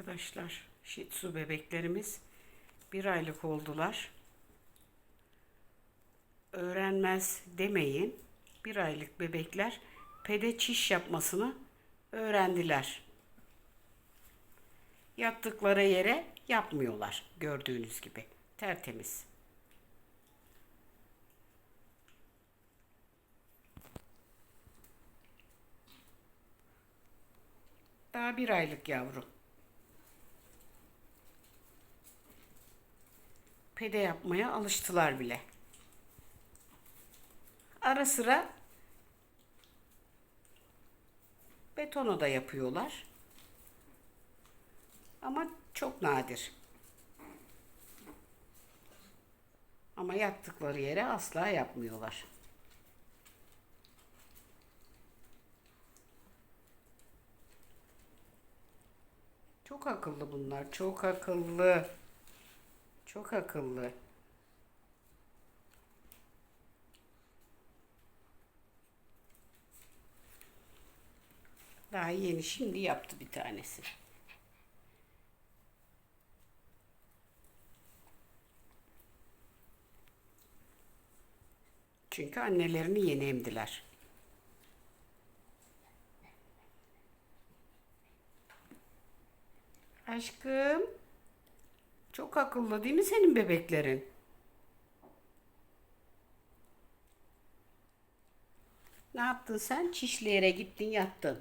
Arkadaşlar Shih Tzu bebeklerimiz bir aylık oldular. Öğrenmez demeyin. Bir aylık bebekler pede çiş yapmasını öğrendiler. Yattıkları yere yapmıyorlar gördüğünüz gibi. Tertemiz. Daha bir aylık yavru. Pede yapmaya alıştılar bile. Ara sıra betonu da yapıyorlar. Ama çok nadir. Ama yattıkları yere asla yapmıyorlar. Çok akıllı bunlar. Çok akıllı. Çok akıllı. Daha yeni şimdi yaptı bir tanesi. Çünkü annelerini yeni emdiler. Aşkım. Çok akıllı değil mi senin bebeklerin? Ne yaptın sen? Çişli yere gittin yattın.